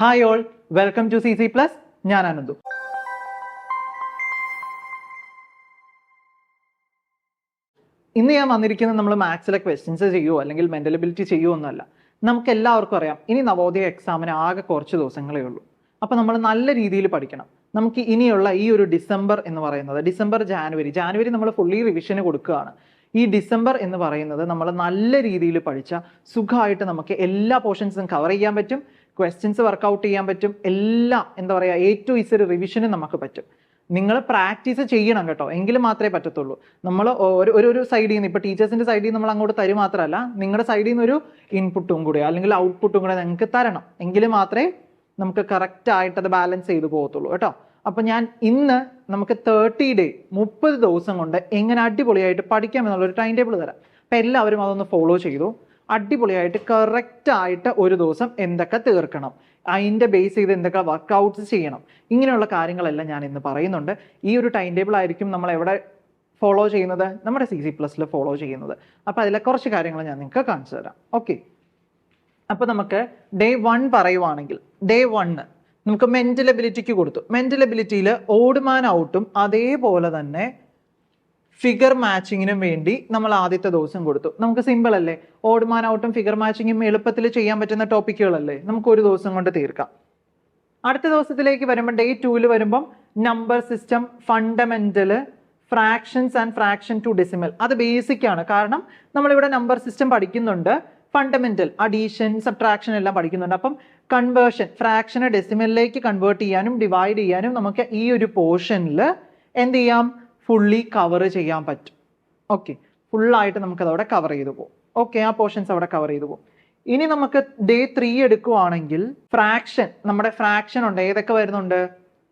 Hi all welcome to C C plus ഞാൻ അനന്തു. ഇന്ന് ഞാൻ വന്നിരിക്കുന്നത് നമ്മൾ മാത്സിലെ ക്വസ്റ്റ്യൻസ് ചെയ്യുമോ അല്ലെങ്കിൽ മെന്റൽ എബിലിറ്റി ചെയ്യുമോ എന്നല്ല നമുക്ക് എല്ലാവർക്കും അറിയാം ഇനി നവോദയ എക്സാമിന് ആകെ കുറച്ച് ദിവസങ്ങളേ ഉള്ളൂ. അപ്പോൾ നമ്മൾ നല്ല രീതിയിൽ പഠിക്കണം. നമുക്ക് ഇനിയുള്ള ഈ ഒരു ഡിസംബർ എന്ന് പറയുന്നത് ഡിസംബർ ജാനുവരി ജാനുവരി നമ്മൾ ഫുള്ളി റിവിഷന് കൊടുക്കുകയാണ്. ഈ ഡിസംബർ എന്ന് പറയുന്നത് നമ്മൾ നല്ല രീതിയിൽ പഠിച്ച സുഖമായിട്ട് നമുക്ക് എല്ലാ പോർഷൻസും കവർ ചെയ്യാൻ പറ്റും. ക്വസ്റ്റ്യൻസ് വർക്കൗട്ട് ചെയ്യാൻ പറ്റും. എല്ലാം എന്താ പറയുക എ ടു ഇസ് റിവിഷന് നമുക്ക് പറ്റും. നിങ്ങൾ പ്രാക്ടീസ് ചെയ്യണം കേട്ടോ. എങ്കിലും മാത്രമേ പറ്റത്തുള്ളൂ. നമ്മൾ ഒരു ഒരു ഒരു സൈഡിൽ നിന്ന് ഇപ്പോൾ ടീച്ചേഴ്സിന്റെ സൈഡിൽ നിന്ന് നമ്മൾ അങ്ങോട്ട് തരും മാത്രമല്ല നിങ്ങളുടെ സൈഡിൽ നിന്ന് ഒരു ഇൻപുട്ടും കൂടെ അല്ലെങ്കിൽ ഔട്ട്പുട്ടും കൂടെ നിങ്ങൾക്ക് തരണം. എങ്കിൽ മാത്രമേ നമുക്ക് കറക്റ്റ് ആയിട്ട് അത് ബാലൻസ് ചെയ്ത് പോകത്തുള്ളൂ കേട്ടോ. അപ്പം ഞാൻ ഇന്ന് നമുക്ക് തേർട്ടി ഡേ മുപ്പത് ദിവസം കൊണ്ട് എങ്ങനെ അടിപൊളിയായിട്ട് പഠിക്കാം എന്നുള്ള ഒരു ടൈം ടേബിൾ തരാം. അപ്പം എല്ലാവരും അതൊന്ന് ഫോളോ ചെയ്തു. അടിപൊളിയായിട്ട് കറക്റ്റ് ആയിട്ട് ഒരു ദിവസം എന്തൊക്കെ തീർക്കണം? അതിന്റെ ബേസ് ചെയ്ത് എന്തൊക്കെ വർക്കൗട്ട്സ് ചെയ്യണം? ഇങ്ങനെയുള്ള കാര്യങ്ങളെല്ലാം ഞാൻ ഇന്ന് പറയുന്നുണ്ട്. ഈ ഒരു ടൈം ടേബിൾ ആയിരിക്കും നമ്മൾ എവിടെ ഫോളോ ചെയ്യുന്നത്? നമ്മുടെ സി സി പ്ലസ്സിൽ ഫോളോ ചെയ്യുന്നത്. അപ്പോൾ അതിലെ കുറച്ച് കാര്യങ്ങൾ ഞാൻ നിങ്ങൾക്ക് കാണിച്ചു തരാം. ഓക്കെ അപ്പോൾ നമുക്ക് ഡേ വൺ പറയുവാണെങ്കിൽ ഡേ വണ്ണ് നമുക്ക് മെന്റൽ എബിലിറ്റിക്ക് കൊടുത്തു. മെന്റൽ എബിലിറ്റിയിൽ ഓടുമാൻ ഔട്ടും അതേപോലെ തന്നെ ഫിഗർ മാച്ചിങ്ങിനും വേണ്ടി നമ്മൾ ആദ്യത്തെ ദിവസം കൊടുത്തു. നമുക്ക് സിമ്പിൾ അല്ലേ? ഓടുമാൻ ഔട്ടും ഫിഗർ മാച്ചിങ്ങും എളുപ്പത്തിൽ ചെയ്യാൻ പറ്റുന്ന ടോപ്പിക്കുകളല്ലേ നമുക്ക് ഒരു ദിവസം കൊണ്ട് തീർക്കാം. അടുത്ത ദിവസത്തിലേക്ക് വരുമ്പോൾ ഡേ ടൂവിൽ വരുമ്പം number system fundamental fractions and fraction to decimal അത് ബേസിക് ആണ്. കാരണം നമ്മളിവിടെ നമ്പർ സിസ്റ്റം പഠിക്കുന്നുണ്ട്. ഫണ്ടമെന്റൽ അഡീഷൻ സബ്ട്രാക്ഷൻ എല്ലാം പഠിക്കുന്നുണ്ട്. അപ്പം കൺവേർഷൻ ഫ്രാക്ഷനെ ഡെസിമലിലേക്ക് കൺവേർട്ട് ചെയ്യാനും ഡിവൈഡ് ചെയ്യാനും നമുക്ക് ഈ ഒരു പോർഷനിൽ എന്ത് ചെയ്യാം? ഫുള്ളി കവർ ചെയ്യാൻ പറ്റും. ഓക്കെ ഫുള്ളായിട്ട് നമുക്കതവിടെ കവർ ചെയ്തു പോകും. ഓക്കെ ആ പോർഷൻസ് അവിടെ കവർ ചെയ്തു പോകും. ഇനി നമുക്ക് ഡേ ത്രീ എടുക്കുവാണെങ്കിൽ ഫ്രാക്ഷൻ നമ്മുടെ ഫ്രാക്ഷൻ ഉണ്ട്. ഏതൊക്കെ വരുന്നുണ്ട്?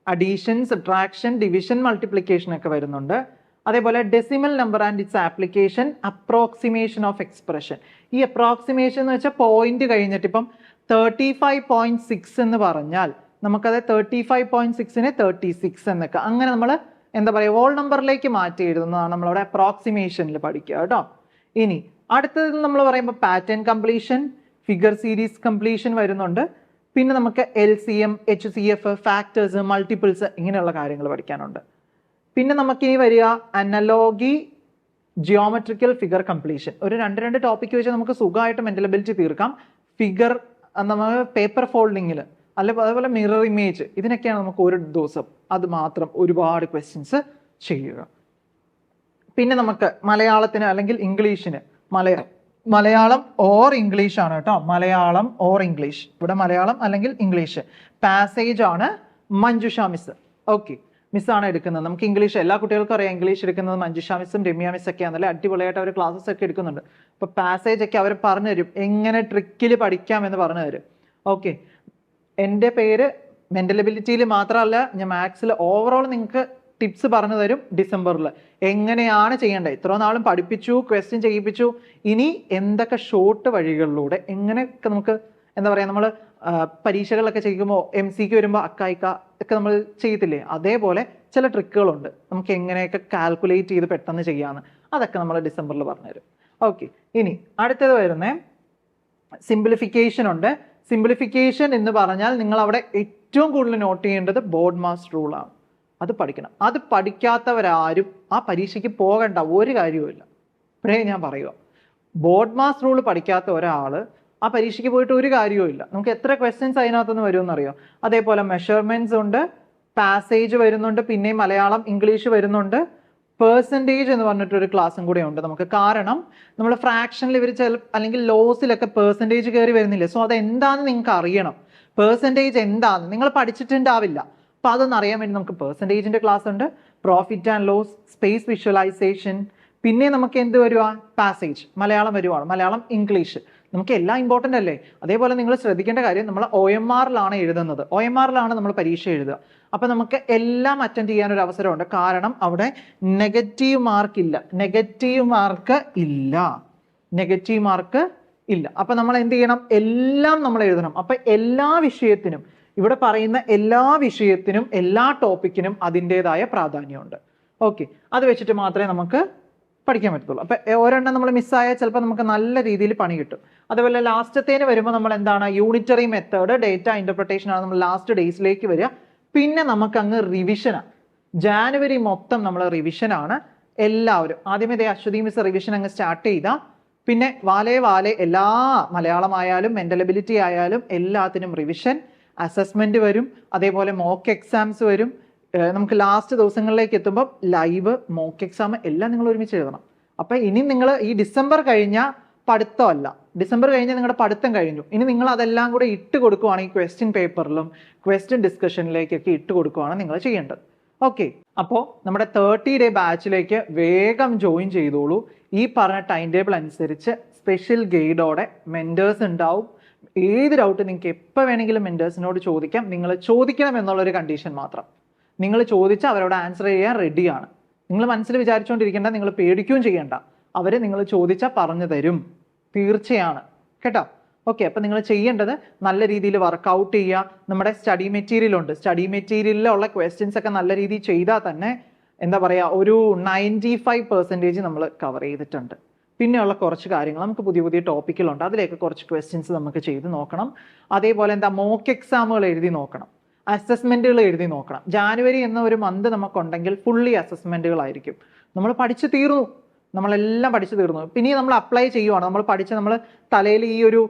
അഡീഷൻ സബ്ട്രാക്ഷൻ ഡിവിഷൻ മൾട്ടിപ്ലിക്കേഷൻ ഒക്കെ വരുന്നുണ്ട്. അതേപോലെ decimal number and it's application approximation of expression ഈ അപ്രോക്സിമേഷൻ എന്ന് വെച്ചാൽ പോയിന്റ് കഴിഞ്ഞിട്ട് ഇപ്പം തേർട്ടി ഫൈവ് പോയിന്റ് സിക്സ് എന്ന് പറഞ്ഞാൽ നമുക്കത് തേർട്ടി ഫൈവ് പോയിന്റ് സിക്സിനെ തേർട്ടി സിക്സ് എന്നൊക്കെ. അങ്ങനെ നമ്മൾ എന്താ പറയുക വോൾ നമ്പറിലേക്ക് മാറ്റി എഴുതുന്നതാണ് നമ്മളവിടെ അപ്രോക്സിമേഷനിൽ പഠിക്കുക കേട്ടോ. ഇനി അടുത്തത് നമ്മൾ പറയുമ്പോൾ pattern completion figure series completion വരുന്നുണ്ട്. പിന്നെ നമുക്ക് L C M H C F factors multiples ഇങ്ങനെയുള്ള കാര്യങ്ങൾ പഠിക്കാനുണ്ട്. പിന്നെ നമുക്കിനി വരിക അനലോഗി ജിയോമെട്രിക്കൽ ഫിഗർ കംപ്ലീഷൻ ഒരു രണ്ട് രണ്ട് ടോപ്പിക്ക് വെച്ച് നമുക്ക് സുഖമായിട്ട് മെന്റലബിലിറ്റി തീർക്കാം. ഫിഗർ നമ്മൾ പേപ്പർ ഫോൾഡിങ്ങിൽ അല്ലെ അതേപോലെ മിറർ ഇമേജ് ഇതിനൊക്കെയാണ് നമുക്ക് ഒരു ദിവസം അത് മാത്രം ഒരുപാട് ക്വസ്റ്റ്യൻസ് ചെയ്യുക. പിന്നെ നമുക്ക് മലയാളത്തിന് അല്ലെങ്കിൽ ഇംഗ്ലീഷിന് മലയാളം മലയാളം ഓർ ഇംഗ്ലീഷ് ആണ് കേട്ടോ. മലയാളം ഓർ ഇംഗ്ലീഷ് ഇവിടെ മലയാളം അല്ലെങ്കിൽ ഇംഗ്ലീഷ്. പാസേജ് ആണ് മഞ്ജുഷ മിസ് ഓക്കെ മിസ്സാണ് എടുക്കുന്നത്. നമുക്ക് ഇംഗ്ലീഷ് എല്ലാ കുട്ടികൾക്കും അറിയാം. ഇംഗ്ലീഷ് എടുക്കുന്നത് മഞ്ജുഷ മിസ്സും രമ്യ മിസ് ഒക്കെ ആണല്ലേ അടിപൊളിയായിട്ട് അവർ ക്ലാസ്സസ് ഒക്കെ എടുക്കുന്നുണ്ട്. അപ്പൊ പാസേജ് ഒക്കെ അവർ പറഞ്ഞു തരും എങ്ങനെ ട്രിക്കിൽ പഠിക്കാം എന്ന് പറഞ്ഞു തരും ഓക്കെ എന്റെ പേര് മെന്റലബിലിറ്റിയിൽ മാത്രമല്ല ഞാൻ മാത്സിൽ ഓവറോൾ നിങ്ങൾക്ക് ടിപ്സ് പറഞ്ഞു തരും ഡിസംബറിൽ എങ്ങനെയാണ് ചെയ്യേണ്ടത്? ഇത്ര നാളും പഠിപ്പിച്ചു ക്വസ്റ്റ്യൻ ചെയ്യിപ്പിച്ചു. ഇനി എന്തൊക്കെ ഷോർട്ട് വഴികളിലൂടെ എങ്ങനെയൊക്കെ നമുക്ക് എന്താ പറയുക നമ്മൾ പരീക്ഷകളൊക്കെ ചെയ്യുമ്പോൾ എം സിക്ക് വരുമ്പോൾ അക്കായിക്ക ഒക്കെ നമ്മൾ ചെയ്യത്തില്ലേ? അതേപോലെ ചില ട്രിക്കുകളുണ്ട് നമുക്ക് എങ്ങനെയൊക്കെ കാൽക്കുലേറ്റ് ചെയ്ത് പെട്ടെന്ന് ചെയ്യാമെന്ന് അതൊക്കെ നമ്മൾ ഡിസംബറിൽ പറഞ്ഞുതരും. ഓക്കെ ഇനി അടുത്തത് വരുന്നേ സിംപ്ലിഫിക്കേഷൻ ഉണ്ട്. സിംപ്ലിഫിക്കേഷൻ എന്ന് പറഞ്ഞാൽ നിങ്ങൾ അവിടെ ഏറ്റവും കൂടുതൽ നോട്ട് ചെയ്യേണ്ടത് ബോർഡ് മാസ് റൂളാണ് അത് പഠിക്കണം. അത് പഠിക്കാത്തവരാരും ആ പരീക്ഷയ്ക്ക് പോകണ്ട ഒരു കാര്യവുമില്ല ഇപ്പോഴേ ഞാൻ പറയുക ബോർഡ് മാസ് റൂൾ പഠിക്കാത്ത ഒരാൾ ആ പരീക്ഷയ്ക്ക് പോയിട്ട് ഒരു കാര്യവുമില്ല നമുക്ക് എത്ര ക്വസ്റ്റ്യൻസ് അതിനകത്തുനിന്ന് വരുമെന്ന് അറിയോ അതേപോലെ മെഷർമെന്റ്സ് ഉണ്ട് പാസേജ് വരുന്നുണ്ട് പിന്നെയും മലയാളം ഇംഗ്ലീഷ് വരുന്നുണ്ട്. പേഴ്സന്റേജ് എന്ന് പറഞ്ഞിട്ടൊരു ക്ലാസ്സും കൂടെ ഉണ്ട് നമുക്ക് കാരണം നമ്മൾ ഫ്രാക്ഷനിൽ ഇവർ ചില അല്ലെങ്കിൽ ലോസിലൊക്കെ പേഴ്സന്റേജ് കയറി വരുന്നില്ല? സോ അതെന്താണെന്ന് നിങ്ങൾക്ക് അറിയണം. പേഴ്സന്റേജ് എന്താണെന്ന് നിങ്ങൾ പഠിച്ചിട്ടുണ്ടാവില്ല. അപ്പോൾ അതൊന്നും അറിയാൻ വേണ്ടി നമുക്ക് പേഴ്സന്റേജിന്റെ ക്ലാസ് ഉണ്ട്. Profit and loss space visualisation പിന്നെ നമുക്ക് എന്ത് വരുവാ? പാസേജ് മലയാളം വരുവാണ്. മലയാളം ഇംഗ്ലീഷ് നമുക്ക് എല്ലാം ഇമ്പോർട്ടന്റ് അല്ലേ? അതേപോലെ നിങ്ങൾ ശ്രദ്ധിക്കേണ്ട കാര്യം നമ്മൾ ഒ എം ആറിലാണ് എഴുതുന്നത്. ഒ എം ആറിലാണ് നമ്മൾ പരീക്ഷ എഴുതുക. അപ്പം നമുക്ക് എല്ലാം അറ്റൻഡ് ചെയ്യാൻ ഒരു അവസരമുണ്ട്. കാരണം അവിടെ നെഗറ്റീവ് മാർക്ക് ഇല്ല. നെഗറ്റീവ് മാർക്ക് ഇല്ല. നെഗറ്റീവ് മാർക്ക് ഇല്ല. അപ്പം നമ്മൾ എന്ത് ചെയ്യണം? എല്ലാം നമ്മൾ എഴുതണം. അപ്പം എല്ലാ വിഷയത്തിനും ഇവിടെ പറയുന്ന എല്ലാ വിഷയത്തിനും എല്ലാ ടോപ്പിക്കിനും അതിന്റെതായ പ്രാധാന്യമുണ്ട്. ഓക്കെ അത് വെച്ചിട്ട് മാത്രമേ നമുക്ക് പഠിക്കാൻ പറ്റത്തുള്ളൂ. അപ്പം ഒരെണ്ണം നമ്മൾ മിസ്സായാൽ ചിലപ്പോൾ നമുക്ക് നല്ല രീതിയിൽ പണി കിട്ടും. അതുപോലെ ലാസ്റ്റത്തേന് വരുമ്പോൾ നമ്മൾ എന്താണ് യൂണിറ്ററി മെത്തേഡ് ഡേറ്റ ഇന്റർപ്രിട്ടേഷൻ ആണ് നമ്മൾ ലാസ്റ്റ് ഡേയ്സിലേക്ക് വരിക പിന്നെ നമുക്ക് അങ്ങ് റിവിഷനാണ് ജാനുവരി മൊത്തം നമ്മൾ റിവിഷനാണ് എല്ലാവരും ആദ്യമേ ഇതേ അശ്വതി മിസ് റിവിഷൻ അങ്ങ് സ്റ്റാർട്ട് ചെയ്താൽ പിന്നെ വാലേ വാലേ എല്ലാ മലയാളമായാലും മെന്റലബിലിറ്റി ആയാലും എല്ലാത്തിനും റിവിഷൻ അസസ്മെന്റ് വരും. അതേപോലെ മോക്ക് എക്സാംസ് വരും. നമുക്ക് ലാസ്റ്റ് ദിവസങ്ങളിലേക്ക് എത്തുമ്പോൾ ലൈവ് മോക്ക് എക്സാം എല്ലാം നിങ്ങൾ ഒരുമിച്ച് എഴുതണം. അപ്പം ഇനി നിങ്ങൾ ഈ ഡിസംബർ കഴിഞ്ഞ പഠിത്തമല്ല ഡിസംബർ കഴിഞ്ഞ് നിങ്ങളുടെ പഠിത്തം കഴിഞ്ഞു. ഇനി നിങ്ങൾ അതെല്ലാം കൂടെ ഇട്ട് കൊടുക്കുവാണ് ഈ ക്വസ്റ്റ്യൻ പേപ്പറിലും ക്വസ്റ്റ്യൻ ഡിസ്കഷനിലേക്കൊക്കെ ഇട്ട് കൊടുക്കുവാണ് നിങ്ങൾ ചെയ്യേണ്ടത്. ഓക്കെ അപ്പോൾ നമ്മുടെ തേർട്ടി ഡേ ബാച്ചിലേക്ക് വേഗം ജോയിൻ ചെയ്തോളൂ. ഈ പറഞ്ഞ ടൈം ടേബിൾ അനുസരിച്ച് സ്പെഷ്യൽ ഗൈഡോടെ മെന്റേഴ്സ് ഉണ്ടാവും. ഏത് ഡൗട്ട് നിങ്ങൾക്ക് എപ്പോൾ വേണമെങ്കിലും മെന്റേഴ്സിനോട് ചോദിക്കാം. നിങ്ങൾ ചോദിക്കണം എന്നുള്ളൊരു കണ്ടീഷൻ മാത്രം. നിങ്ങൾ ചോദിച്ചാൽ അവരോട് ആൻസർ ചെയ്യാൻ റെഡിയാണ് നിങ്ങൾ മനസ്സിൽ വിചാരിച്ചുകൊണ്ടിരിക്കേണ്ട നിങ്ങൾ പേടിക്കുകയും ചെയ്യേണ്ട. അവർ നിങ്ങൾ ചോദിച്ചാൽ പറഞ്ഞു തരും. തീർച്ചയാണ്. കേട്ടോ? ഓക്കെ അപ്പം നിങ്ങൾ ചെയ്യേണ്ടത് നല്ല രീതിയിൽ വർക്കൗട്ട് ചെയ്യുക. നമ്മുടെ സ്റ്റഡി മെറ്റീരിയൽ ഉണ്ട്. സ്റ്റഡി മെറ്റീരിയലിലുള്ള ക്വസ്റ്റ്യൻസ് ഒക്കെ നല്ല രീതിയിൽ ചെയ്താൽ തന്നെ എന്താ പറയുക ഒരു നയന്റി ഫൈവ് പെർസെന്റേജ് നമ്മൾ കവർ ചെയ്തിട്ടുണ്ട്. പിന്നെയുള്ള കുറച്ച് കാര്യങ്ങൾ നമുക്ക് പുതിയ പുതിയ ടോപ്പിക്കുകളുണ്ട് അതിലേക്ക് കുറച്ച് ക്വസ്റ്റ്യൻസ് നമുക്ക് ചെയ്ത് നോക്കണം. അതേപോലെ എന്താ മോക്ക് എക്സാമുകൾ എഴുതി നോക്കണം. അസസ്മെന്റുകൾ എഴുതി നോക്കണം. ജാനുവരി എന്ന ഒരു മന്ത് നമുക്കുണ്ടെങ്കിൽ ഫുള്ളി അസസ്മെന്റുകളായിരിക്കും നമ്മൾ പഠിച്ചു തീർന്നു. നമ്മളെല്ലാം പഠിച്ചു തീർന്നു. പിന്നെ നമ്മൾ അപ്ലൈ ചെയ്യുവാണ്. നമ്മൾ പഠിച്ച നമ്മൾ തലയിൽ ഈ ഒരു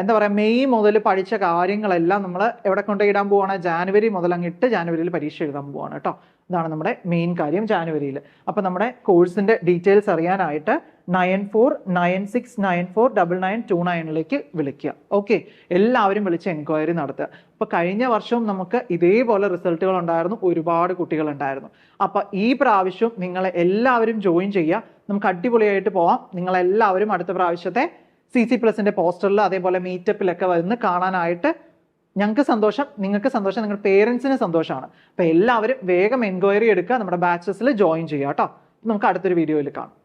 എന്താ പറയുക മെയ് മുതൽ പഠിച്ച കാര്യങ്ങളെല്ലാം നമ്മൾ എവിടെ കൊണ്ടുപോയിടാൻ പോവാണ്? ജാനുവരി മുതൽ അങ്ങ് ഇട്ട് ജാനുവരിയിൽ പരീക്ഷ എഴുതാൻ പോവാണ് കേട്ടോ ഇതാണ് നമ്മുടെ മെയിൻ കാര്യം ജാനുവരിയിൽ. അപ്പോൾ നമ്മുടെ കോഴ്സിന്റെ ഡീറ്റെയിൽസ് അറിയാനായിട്ട് nine four nine six nine four double nine two നയനിലേക്ക് വിളിക്കുക. ഓക്കെ എല്ലാവരും വിളിച്ച് എൻക്വയറി നടത്തുക. അപ്പോൾ കഴിഞ്ഞ വർഷവും നമുക്ക് ഇതേപോലെ റിസൾട്ടുകൾ ഉണ്ടായിരുന്നു. ഒരുപാട് കുട്ടികൾ ഉണ്ടായിരുന്നു. അപ്പോൾ ഈ പ്രാവശ്യം നിങ്ങളെ എല്ലാവരും ജോയിൻ ചെയ്യുക. നമുക്ക് അടിപൊളിയായിട്ട് പോവാം. നിങ്ങളെല്ലാവരും അടുത്ത പ്രാവശ്യത്തെ സി സി പ്ലസിന്റെ പോസ്റ്ററിൽ അതേപോലെ മീറ്റപ്പിലൊക്കെ വന്ന് കാണാനായിട്ട് ഞങ്ങൾക്ക് സന്തോഷം. നിങ്ങൾക്ക് സന്തോഷം. നിങ്ങളുടെ പേരൻസിന് സന്തോഷമാണ്. അപ്പോൾ എല്ലാവരും വേഗം എൻക്വയറി എടുക്കുക. നമ്മുടെ ബാച്ചസിൽ ജോയിൻ ചെയ്യുക കേട്ടോ. നമുക്ക് അടുത്തൊരു വീഡിയോയിൽ കാണാം.